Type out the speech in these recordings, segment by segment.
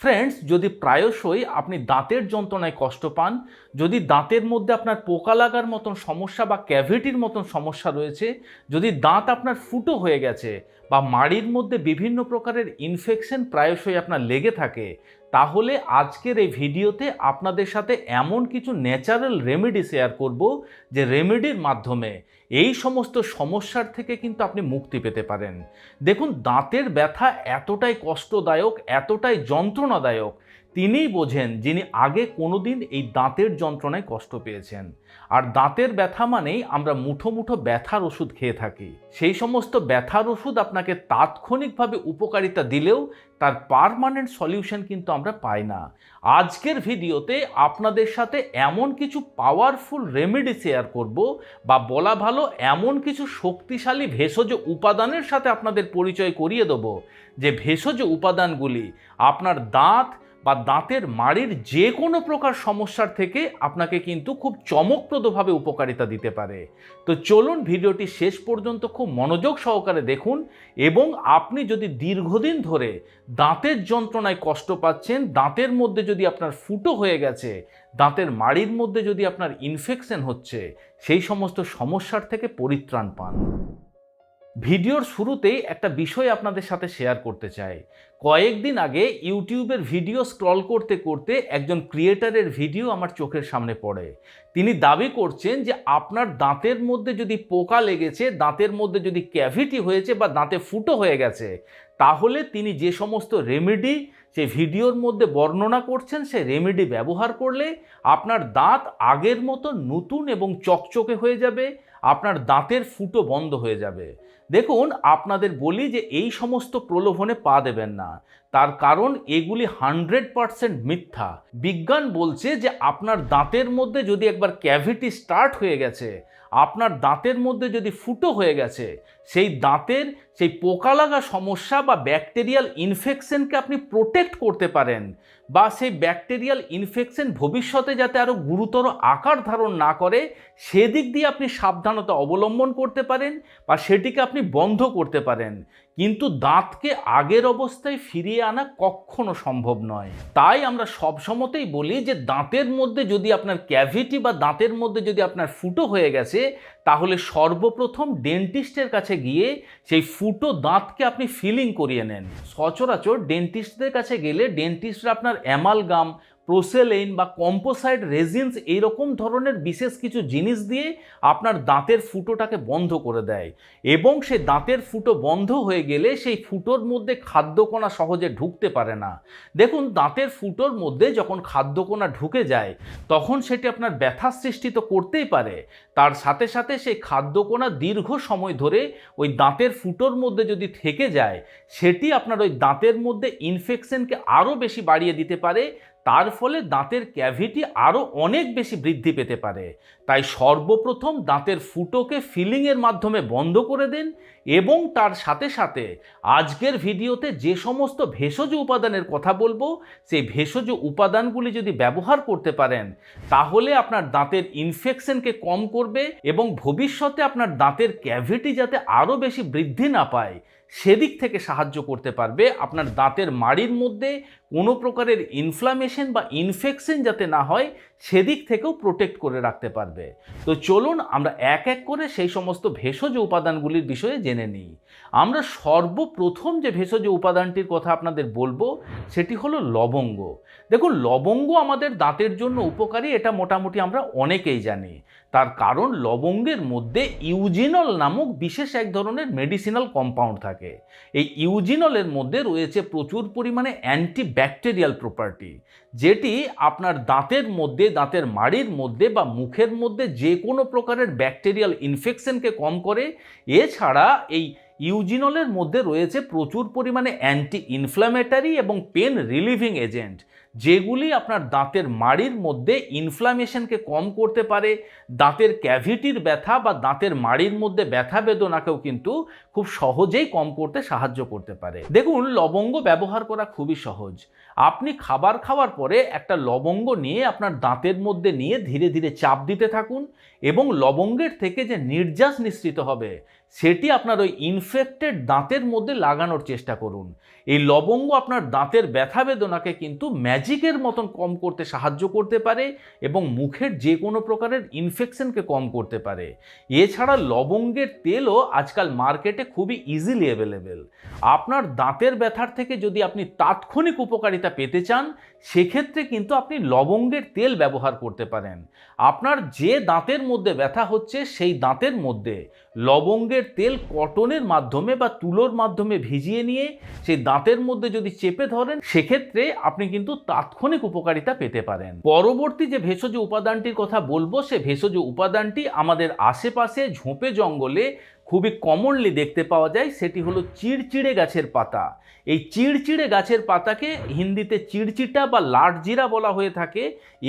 Friends যদি প্রায়শই আপনি দাঁতের যন্ত্রণায় কষ্ট পান, যদি দাঁতের মধ্যে আপনার পোকা লাগার মতন সমস্যা বা ক্যাভিটির মতন সমস্যা রয়েছে, যদি দাঁত আপনার ফুটো হয়ে গেছে বা মাড়ির মধ্যে বিভিন্ন প্রকারের ইনফেকশন প্রায়শই আপনার লেগে থাকে তাহলে আজকের এই ভিডিওতে আপনাদের সাথে এমন কিছু ন্যাচারাল রেমেডি শেয়ার করব যে রেমেডির মাধ্যমে এই সমস্ত সমস্যার থেকে কিন্তু আপনি মুক্তি পেতে পারেন। দেখুন, দাঁতের ব্যথা এতটাই কষ্টদায়ক, এতটাই যন্ত্রণাদায়ক তিনিই বোঝেন যিনি আগে কোনোদিন এই দাঁতের যন্ত্রণায় কষ্ট পেয়েছেন। আর দাঁতের ব্যথা মানেই আমরা মুঠো মুঠো ব্যথার ওষুধ খেয়ে থাকি। সেই সমস্ত ব্যথার ওষুধ আপনাকে তাৎক্ষণিকভাবে উপকারিতা দিলেও তার পারমানেন্ট সলিউশন কিন্তু আমরা পাই না। আজকের ভিডিওতে আপনাদের সাথে এমন কিছু পাওয়ারফুল রেমেডি শেয়ার করব বা বলা ভালো এমন কিছু শক্তিশালী ভেষজ উপাদানের সাথে আপনাদের পরিচয় করিয়ে দেবো। যে ভেষজ উপাদানগুলি আপনার দাঁত বা দাঁতের মাড়ির যে কোনো প্রকার সমস্যার থেকে আপনাকে কিন্তু খুব চমকপ্রদভাবে উপকারিতা দিতে পারে। তো চলুন ভিডিওটি শেষ পর্যন্ত খুব মনোযোগ সহকারে দেখুন এবং আপনি যদি দীর্ঘদিন ধরে দাঁতের যন্ত্রণায় কষ্ট পাচ্ছেন, দাঁতের মধ্যে যদি আপনার ফুটো হয়ে গেছে, দাঁতের মাড়ির মধ্যে যদি আপনার ইনফেকশন হচ্ছে, সেই সমস্ত সমস্যার থেকে পরিত্রাণ পান। ভিডিওর শুরুতেই একটা বিষয় আপনাদের সাথে শেয়ার করতে চাই। কয়েকদিন আগে ইউটিউবের ভিডিও স্ক্রল করতে করতে একজন ক্রিয়েটারের ভিডিও আমার চোখের সামনে পড়ে। তিনি দাবি করছেন যে আপনার দাঁতের মধ্যে যদি পোকা লেগেছে, দাঁতের মধ্যে যদি ক্যাভিটি হয়েছে বা দাঁতে ফুটো হয়ে গেছে, তাহলে তিনি যে সমস্ত রেমেডি সে ভিডিওর মধ্যে বর্ণনা করছেন সে রেমেডি ব্যবহার করলে আপনার দাঁত আগের মতো নতুন এবং চকচকে হয়ে যাবে, আপনার দাঁতের ফুটো বন্ধ হয়ে যাবে। দেখুন আপনাদের বলি যে এই সমস্ত প্রলোভনে পা দেবেন না। তার কারণ এগুলি হান্ড্রেড পারসেন্ট মিথ্যা। বিজ্ঞান বলছে যে আপনার দাঁতের মধ্যে যদি একবার ক্যাভিটি স্টার্ট হয়ে গেছে, আপনার দাঁতের মধ্যে যদি ফুটো হয়ে গেছে, সেই দাঁতের সেই পোকা লাগা সমস্যা বা ব্যাকটেরিয়াল ইনফেকশনকে আপনি প্রোটেক্ট করতে পারেন বা সেই ব্যাকটেরিয়াল ইনফেকশন ভবিষ্যতে যাতে আরও গুরুতর আকার ধারণ না করে, সেদিক দিয়ে আপনি সাবধানতা অবলম্বন করতে পারেন বা সেটিকে আপনি বন্ধ করতে পারেন। কিন্তু দাঁতকে আগের অবস্থায় ফিরিয়ে আনা কখনো সম্ভব নয়। তাই আমরা সবসময়তেই বলি যে দাঁতের মধ্যে যদি আপনার ক্যাভিটি বা দাঁতের মধ্যে যদি আপনার ফুটো হয়ে গেছে, তাহলে সর্বপ্রথম ডেন্টিস্টের কাছে গিয়ে সেই ফুটো দাঁতকে আপনি ফিলিং করিয়ে নেন। সচরাচর ডেন্টিস্টদের কাছে গেলে ডেন্টিস্টরা আপনার অ্যামালগাম প্রোসেলেইন বা কম্পোসাইড রেজিনস এইরকম ধরনের বিশেষ কিছু জিনিস দিয়ে আপনার দাঁতের ফুটোটাকে বন্ধ করে দেয়। এবং সে দাঁতের ফুটো বন্ধ হয়ে গেলে সেই ফুটোর মধ্যে খাদ্যকণা সহজে ঢুকতে পারে না। দেখুন, দাঁতের ফুটোর মধ্যে যখন খাদ্যকণা ঢুকে যায়, তখন সেটি আপনার ব্যথা সৃষ্টি তো করতেই পারে। তার সাথে সাথে সেই খাদ্যকণা দীর্ঘ সময় ধরে ওই দাঁতের ফুটোর মধ্যে যদি থেকে যায়, সেটি আপনার ওই দাঁতের মধ্যে ইনফেকশনকে আরও বেশি বাড়িয়ে দিতে পারে। তার ফলে দাঁতের ক্যাভিটি আরও অনেক বেশি বৃদ্ধি পেতে পারে। তাই সর্বপ্রথম দাঁতের ফুটোকে ফিলিংয়ের মাধ্যমে বন্ধ করে দিন এবং তার সাথে সাথে আজকের ভিডিওতে যে সমস্ত ভেষজ উপাদানের কথা বলব, সেই ভেষজ উপাদানগুলি যদি ব্যবহার করতে পারেন, তাহলে আপনার দাঁতের ইনফেকশনকে কম করবে এবং ভবিষ্যতে আপনার দাঁতের ক্যাভিটি যাতে আরও বেশি বৃদ্ধি না পায়, সেদিক থেকে সাহায্য করতে পারবে। আপনার দাঁতের মাড়ির মধ্যে কোনো প্রকারের ইনফ্লামেশন বা ইনফেকশন যাতে না হয়, সেদিক থেকেও প্রোটেক্ট করে রাখতে পারবে। তো চলুন আমরা এক এক করে সেই সমস্ত ভেষজ উপাদানগুলির বিষয়ে জেনে নিই। আমরা সর্বপ্রথম যে ভেষজ উপাদানটির কথা আপনাদের বলব, সেটি হলো লবঙ্গ। দেখুন, লবঙ্গ আমাদের দাঁতের জন্য উপকারী, এটা মোটামুটি আমরা অনেকেই জানি। তার কারণ, লবঙ্গের মধ্যে ইউজিনল নামক বিশেষ এক ধরনের মেডিসিনাল কম্পাউন্ড থাকে। এই ইউজিনলের মধ্যে রয়েছে প্রচুর পরিমাণে অ্যান্টি ব্যাকটেরিয়াল প্রপার্টি যেটি আপনার দাঁতের মধ্যে, দাঁতের মাড়ির মধ্যে বা মুখের মধ্যে যে কোনো প্রকারের ব্যাকটেরিয়াল ইনফেকশনকে কম করে। এছাড়া এই ইউজিনলের মধ্যে রয়েছে প্রচুর পরিমাণে অ্যান্টি ইনফ্ল্যামেটারি এবং পেন রিলিভিং এজেন্ট যেগুলি আপনার দাঁতের মাড়ির মধ্যে ইনফ্লামেশনকে কম করতে পারে, দাঁতের ক্যাভিটির ব্যথা বা দাঁতের মাড়ির মধ্যে ব্যথা বেদনাকেও কিন্তু খুব সহজেই কম করতে সাহায্য করতে পারে। দেখুন, লবঙ্গ ব্যবহার করা খুবই সহজ। আপনি খাবার খাওয়ার পরে একটা লবঙ্গ নিয়ে আপনার দাঁতের মধ্যে নিয়ে ধীরে ধীরে চাপ দিতে থাকুন এবং লবঙ্গের থেকে যে নির্যাস নিঃসৃত হবে সেটি আপনার ওই ইনফেক্টেড দাঁতের মধ্যে লাগানোর চেষ্টা করুন। এই লবঙ্গ আপনার দাঁতের ব্যথা বেদনাকে কিন্তু ম্যাজিকের মতন কম করতে সাহায্য করতে পারে এবং মুখের যে কোনো প্রকারের ইনফেকশনকে কম করতে পারে। এছাড়া লবঙ্গের তেলও আজকাল মার্কেটে খুবই ইজিলি অ্যাভেলেবেল আপনার দাঁতের ব্যথার থেকে যদি আপনি তাৎক্ষণিক উপকারিতা পেতে চান সেক্ষেত্রে কিন্তু আপনি লবঙ্গের তেল ব্যবহার করতে পারেন। আপনার যে দাঁতের মধ্যে ব্যথা হচ্ছে, সেই দাঁতের মধ্যে লবঙ্গের তেল কটনের মাধ্যমে বা তুলোর মাধ্যমে ভিজিয়ে নিয়ে সেই দাঁতের মধ্যে যদি চেপে ধরেন, সেক্ষেত্রে আপনি কিন্তু তাৎক্ষণিক উপকারিতা পেতে পারেন। পরবর্তী যে ভেষজ উপাদানটির কথা বলব, সে ভেষজ উপাদানটি আমাদের আশেপাশে ঝোঁপে জঙ্গলে খুবই কমনলি দেখতে পাওয়া যায় সেটি হলো চিড়চিড়ে গাছের পাতা। এই চিড়চিড়ে গাছের পাতাকে হিন্দিতে চিড়চিটা বা লাটজিরা বলা হয়ে থাকে।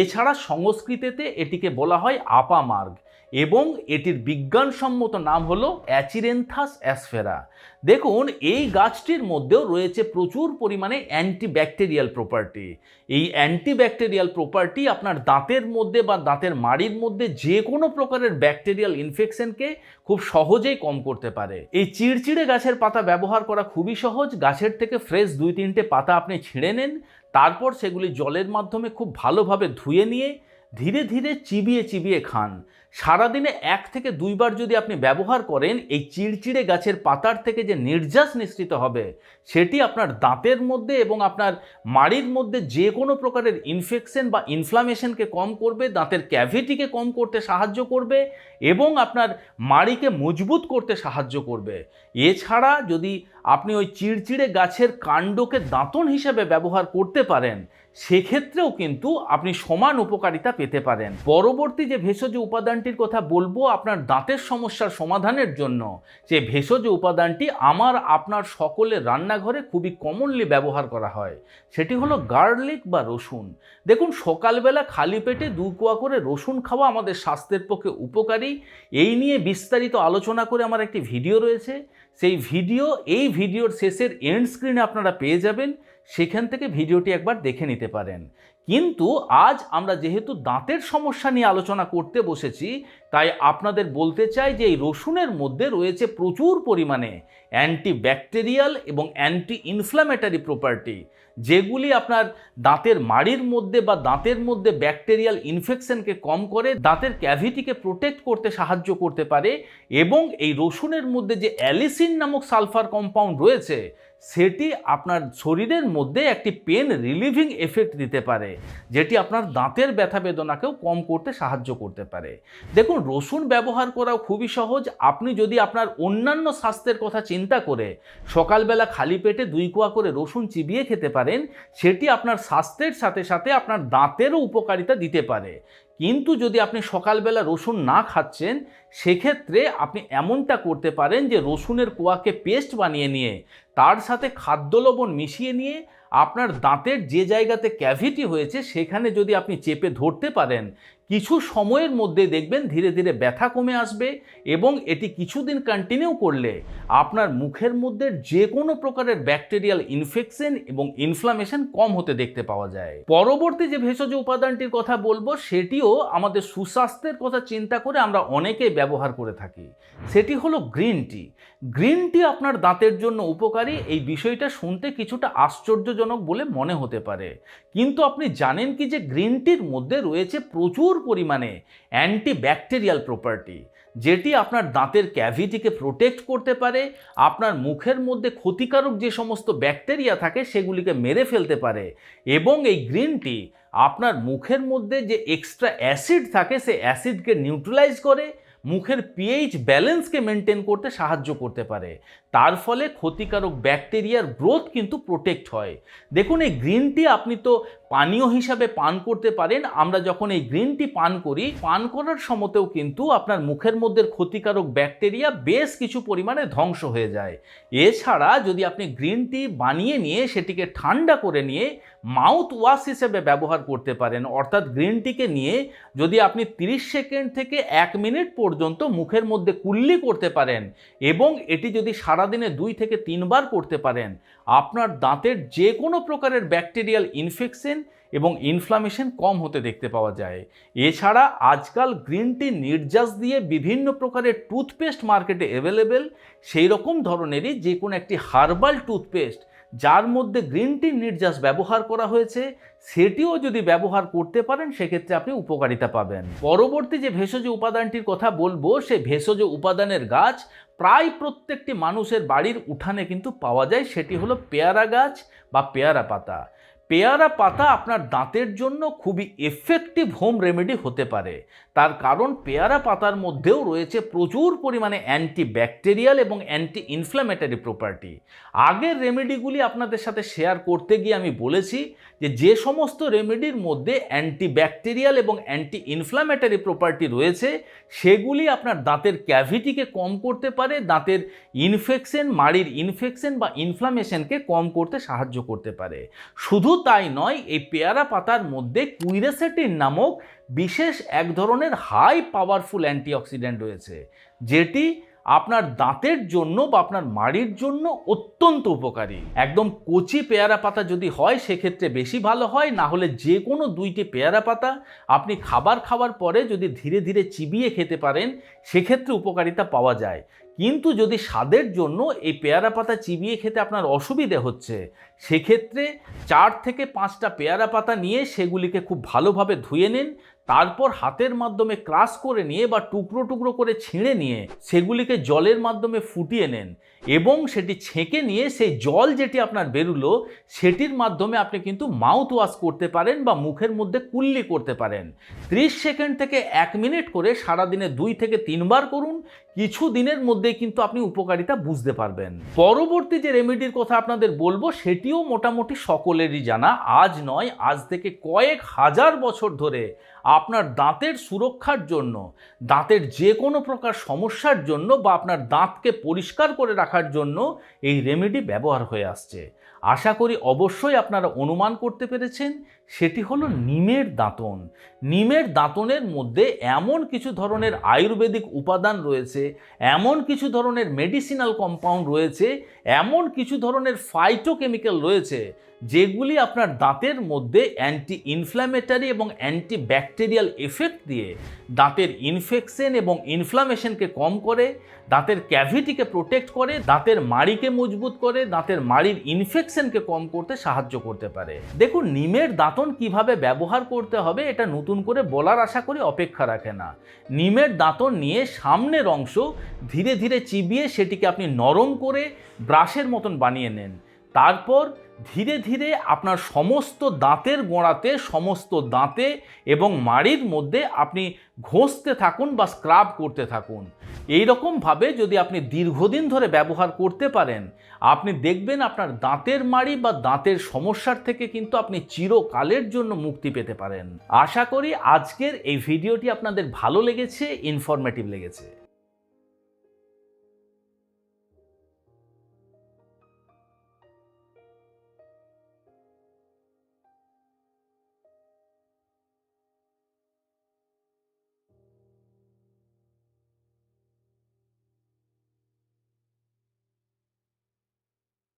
এছাড়া সংস্কৃতিতে এটিকে বলা হয় আপামার্গ। এবং এটির বিজ্ঞানসম্মত নাম হলো অ্যাচিরেন্থাস অ্যাসফেরা। দেখুন, এই গাছটির মধ্যেও রয়েছে প্রচুর পরিমাণে অ্যান্টিব্যাকটেরিয়াল প্রপার্টি। এই অ্যান্টিব্যাকটেরিয়াল প্রপার্টি আপনার দাঁতের মধ্যে বা দাঁতের মাড়ির মধ্যে যে কোনো প্রকারের ব্যাকটেরিয়াল ইনফেকশনকে খুব সহজেই কম করতে পারে। এই চিড়চিড়ে গাছের পাতা ব্যবহার করা খুবই সহজ। গাছের থেকে ফ্রেশ দুই তিনটে পাতা আপনি ছিঁড়ে নেন, তারপর সেগুলি জলের মাধ্যমে খুব ভালোভাবে ধুয়ে নিয়ে ধীরে ধীরে চিবিয়ে চিবিয়ে খান। সারাদিনে এক থেকে দুইবার যদি আপনি ব্যবহার করেন, এই চিড়চিড়ে গাছের পাতার থেকে যে নির্যাস নিঃসৃত হবে, সেটি আপনার দাঁতের মধ্যে এবং আপনার মাড়ির মধ্যে যে কোনো প্রকারের ইনফেকশন বা ইনফ্লামেশনকে কম করবে, দাঁতের ক্যাভিটিকে কম করতে সাহায্য করবে এবং আপনার মাড়িকে মজবুত করতে সাহায্য করবে। এছাড়া যদি আপনি ওই চিড়চিড়ে গাছের কাণ্ডকে দাঁতন হিসেবে ব্যবহার করতে পারেন, সেক্ষেত্রেও কিন্তু আপনি সমান উপকারিতা পেতে পারেন। পরবর্তী যে ভেষজ উপাদানটির কথা বলব, আপনার দাঁতের সমস্যার সমাধানের জন্য, যে ভেষজ উপাদানটি আমার আপনার সকলের রান্নাঘরে খুবই কমনলি ব্যবহার করা হয়, সেটি হলো গার্লিক বা রসুন। দেখুন, সকালবেলা খালি পেটে দু কোয়া করে রসুন খাওয়া আমাদের স্বাস্থ্যের পক্ষে উপকারী। এই নিয়ে বিস্তারিত আলোচনা করে আমার একটি ভিডিও রয়েছে। সেই ভিডিও, এই ভিডিওর শেষের এন্ড স্ক্রিনে আপনারা পেয়ে যাবেন। সেখান থেকে ভিডিওটি একবার দেখে নিতে পারেন। কিন্তু আজ আমরা যেহেতু দাঁতের সমস্যা নিয়ে আলোচনা করতে বসেছি তাই আপনাদের বলতে চাই যে এই রসুনের মধ্যে রয়েছে প্রচুর পরিমাণে অ্যান্টিব্যাকটেরিয়াল এবং অ্যান্টি ইনফ্ল্যামেটারি প্রপার্টি, যেগুলি আপনার দাঁতের মাড়ির মধ্যে বা দাঁতের মধ্যে ব্যাকটেরিয়াল ইনফেকশনকে কম করে দাঁতের ক্যাভিটিকে প্রোটেক্ট করতে সাহায্য করতে পারে এবং এই রসুনের মধ্যে যে অ্যালিসিন নামক সালফার কম্পাউন্ড রয়েছে, সেটি আপনার শরীরের মধ্যে একটি পেন রিলিভিং এফেক্ট দিতে পারে, যেটি আপনার দাঁতের ব্যথা বেদনাকেও কম করতে সাহায্য করতে পারে। দেখুন রসুন ব্যবহার করাও খুবই সহজ। আপনি যদি আপনার অন্যান্য স্বাস্থ্যের কথা চিন্তা করে সকালবেলা খালি পেটে দুই কোয়া করে রসুন চিবিয়ে খেতে পারেন, সেটি আপনার স্বাস্থ্যের সাথে সাথে আপনার দাঁতেরও উপকারিতা দিতে পারে। কিন্তু যদি আপনি সকালবেলা রসুন না খাচ্ছেন, সেক্ষেত্রে আপনি এমনটা করতে পারেন যে রসুনের কোয়াকে পেস্ট বানিয়ে নিয়ে, তার সাথে খাদ্য লবণ মিশিয়ে নিয়ে আপনার দাঁতের যে জায়গাতে ক্যাভিটি হয়েছে, সেখানে যদি আপনি চেপে ধরতে পারেন কিছু সময়ের মধ্যে দেখবেন ধীরে ধীরে ব্যথা কমে আসবে এবং এটি কিছুদিন কন্টিনিউ করলে আপনার মুখের মধ্যে যে কোনো প্রকারের ব্যাকটেরিয়াল ইনফেকশন এবং ইনফ্লামেশন কম হতে দেখতে পাওয়া যায়। পরবর্তী যে ভেষজ উপাদানটির কথা বলব, সেটিও আমাদের সুস্বাস্থ্যের কথা চিন্তা করে আমরা অনেকেই ব্যবহার করে থাকি। সেটি হলো গ্রিন টি গ্রিন টি আপনার দাঁতের জন্য উপকারী, এই বিষয়টা শুনতে কিছুটা আশ্চর্যজনক বলে মনে হতে পারে। কিন্তু আপনি জানেন কি যে গ্রিন টির মধ্যে রয়েছে প্রচুর পরিমাণে অ্যান্টিব্যাকটেরিয়াল প্রপার্টি যেটি আপনার দাঁতের ক্যাভিটিকে প্রোটেক্ট করতে পারে, আপনার মুখের মধ্যে ক্ষতিকারক যে সমস্ত ব্যাকটেরিয়া থাকে সেগুলিকে মেরে ফেলতে পারে, এবং এই গ্রিন টি আপনার মুখের মধ্যে যে এক্সট্রা অ্যাসিড থাকে সে অ্যাসিডকে নিউট্রালাইজ করে, মুখের পিএইচ ব্যালেন্সকে মেনটেন করতে সাহায্য করতে পারে। তার ফলে ক্ষতিকারক ব্যাকটেরিয়ার গ্রোথ কিন্তু প্রোটেক্ট হয়। দেখুন, এই গ্রিন টি আপনি তো পানীয় হিসাবে পান করতে পারেন। আমরা যখন এই গ্রিন টি পান করি, পান করার সময়তেও কিন্তু আপনার মুখের মধ্যে ক্ষতিকারক ব্যাকটেরিয়া বেশ কিছু পরিমাণে ধ্বংস হয়ে যায়। এছাড়া যদি আপনি গ্রিন টি বানিয়ে নিয়ে সেটিকে ঠান্ডা করে নিয়ে মাউথ ওয়াশ হিসেবে ব্যবহার করতে পারেন, অর্থাৎ গ্রিন টিকে নিয়ে যদি আপনি 30 সেকেন্ড থেকে এক মিনিট পর্যন্ত মুখের মধ্যে কুল্লি করতে পারেন এবং এটি যদি সারাদিনে দুই থেকে তিনবার করতে পারেন। আপনার দাঁতের যে কোনো প্রকারের ব্যাকটেরিয়াল ইনফেকশন এবং ইনফ্লামেশন কম হতে দেখতে পাওয়া যায়। এছাড়া আজকাল গ্রিন টি নির্যাস দিয়ে বিভিন্ন প্রকারের টুথপেস্ট মার্কেটে অ্যাভেলেবেল সেই রকম ধরনেরই যে কোনো একটি হার্বাল টুথপেস্ট যার মধ্যে গ্রিন টি নির্যাস ব্যবহার করা হয়েছে, সেটিও যদি ব্যবহার করতে পারেন, সেক্ষেত্রে আপনি উপকারিতা পাবেন। পরবর্তী যে ভেষজ উপাদানটির কথা বলব, সে ভেষজ উপাদানের গাছ প্রায় প্রত্যেকটি মানুষের বাড়ির উঠানে কিন্তু পাওয়া যায়। সেটি হলো পেয়ারা গাছ বা পেয়ারা পাতা। পেয়ারা পাতা আপনার দাঁতের জন্য খুবই এফেক্টিভ হোম রেমেডি হতে পারে। তার কারণ পেয়ারা পাতার মধ্যেও রয়েছে প্রচুর পরিমাণে অ্যান্টি ব্যাকটেরিয়াল এবং অ্যান্টি ইনফ্ল্যামেটারি প্রপার্টি আগের রেমেডিগুলি আপনাদের সাথে শেয়ার করতে গিয়ে আমি বলেছি যে যে সমস্ত রেমেডির মধ্যে অ্যান্টি ব্যাকটেরিয়াল এবং অ্যান্টি ইনফ্ল্যামেটারি প্রপার্টি রয়েছে, সেগুলি আপনার দাঁতের ক্যাভিটিকে কম করতে পারে, দাঁতের ইনফেকশন মাড়ির ইনফেকশন বা ইনফ্লামেশনকে কম করতে সাহায্য করতে পারে। শুধু তাই নয়, এই পেয়ারা পাতার মধ্যে কুইরেসেটিন নামক বিশেষ এক ধরনের হাই পাওয়ারফুল অ্যান্টিঅক্সিডেন্ট রয়েছে, যেটি আপনার দাঁতের জন্য বা আপনার মাড়ির জন্য অত্যন্ত উপকারী। একদম কচি পেয়ারা পাতা যদি হয়, সেক্ষেত্রে বেশি ভালো হয়, না হলে যে কোনো দুইটি পেয়ারা পাতা আপনি খাবার খাওয়ার পরে যদি ধীরে ধীরে চিবিয়ে খেতে পারেন, সেক্ষেত্রে উপকারিতা পাওয়া যায়। কিন্তু যদি স্বাদের জন্য এই পেয়ারা পাতা চিবিয়ে খেতে আপনার অসুবিধে হচ্ছে, সেক্ষেত্রে চার থেকে পাঁচটা পেয়ারা পাতা নিয়ে সেগুলিকে খুব ভালোভাবে ধুয়ে নিন, তারপর হাতের মাধ্যমে ক্রাশ করে নিয়ে বা টুকরো টুকরো করে ছিঁড়ে নিয়ে সেগুলিকে জলের মাধ্যমে ফুটিয়ে নেন। এবং সেটি ছেঁকে নিয়ে সেই জল যেটি আপনার বেরুলো, সেটির মাধ্যমে আপনি কিন্তু মাউথ ওয়াশ করতে পারেন বা মুখের মধ্যে কুল্লি করতে পারেন। ত্রিশ সেকেন্ড থেকে এক মিনিট করে সারাদিনে দুই থেকে তিনবার করুন, কিছু দিনের মধ্যেই কিন্তু আপনি উপকারিতা বুঝতে পারবেন। পরবর্তী যে রেমেডির কথা আপনাদের বলব, সেটিও মোটামুটি সকলেরই জানা। আজ নয়, আজ থেকে কয়েক হাজার বছর ধরে আপনার দাঁতের সুরক্ষার জন্য, দাঁতের যে কোনো প্রকার সমস্যার জন্য বা আপনার দাঁতকে পরিষ্কার করে রাখার জন্য এই রেমেডি ব্যবহার হয়ে আসছে। আশা করি অবশ্যই আপনারা অনুমান করতে পেরেছেন সেটি হলো নিমের দাঁতন। নিমের দাঁতনের মধ্যে এমন কিছু ধরনের আয়ুর্বেদিক উপাদান রয়েছে, এমন কিছু ধরনের মেডিসিনাল কম্পাউন্ড রয়েছে, এমন কিছু ধরনের ফাইটোকেমিক্যাল রয়েছে, যেগুলি আপনার দাঁতের মধ্যে অ্যান্টি ইনফ্ল্যামেটারি এবং অ্যান্টি ব্যাকটেরিয়াল এফেক্ট দিয়ে দাঁতের ইনফেকশন এবং ইনফ্লামেশনকে কম করে, দাঁতের ক্যাভিটিকে প্রোটেক্ট করে, দাঁতের মাড়িকে মজবুত করে, দাঁতের মাড়ির ইনফেকশনকে কম করতে সাহায্য করতে পারে। দেখুন, নিমের দাঁতন কীভাবে ব্যবহার করতে হবে এটা নতুন করে বলার আশা করি অপেক্ষা রাখে না। নিমের দাঁতন নিয়ে সামনের অংশ ধীরে ধীরে চিবিয়ে সেটিকে আপনি নরম করে ব্রাশের মতন বানিয়ে নেন। তারপর ধীরে ধীরে আপনার সমস্ত দাঁতের গোড়াতে সমস্ত দাঁতে এবং মাড়ির মধ্যে আপনি ঘষতে থাকুন বা স্ক্রাব করতে থাকুন। এই রকমভাবে যদি আপনি দীর্ঘদিন ধরে ব্যবহার করতে পারেন, আপনি দেখবেন আপনার দাঁতের মাড়ি বা দাঁতের সমস্যার থেকে কিন্তু আপনি চিরকালের জন্য মুক্তি পেতে পারেন। আশা করি আজকের এই ভিডিওটি আপনাদের ভালো লেগেছে ইনফরমেটিভ লেগেছে।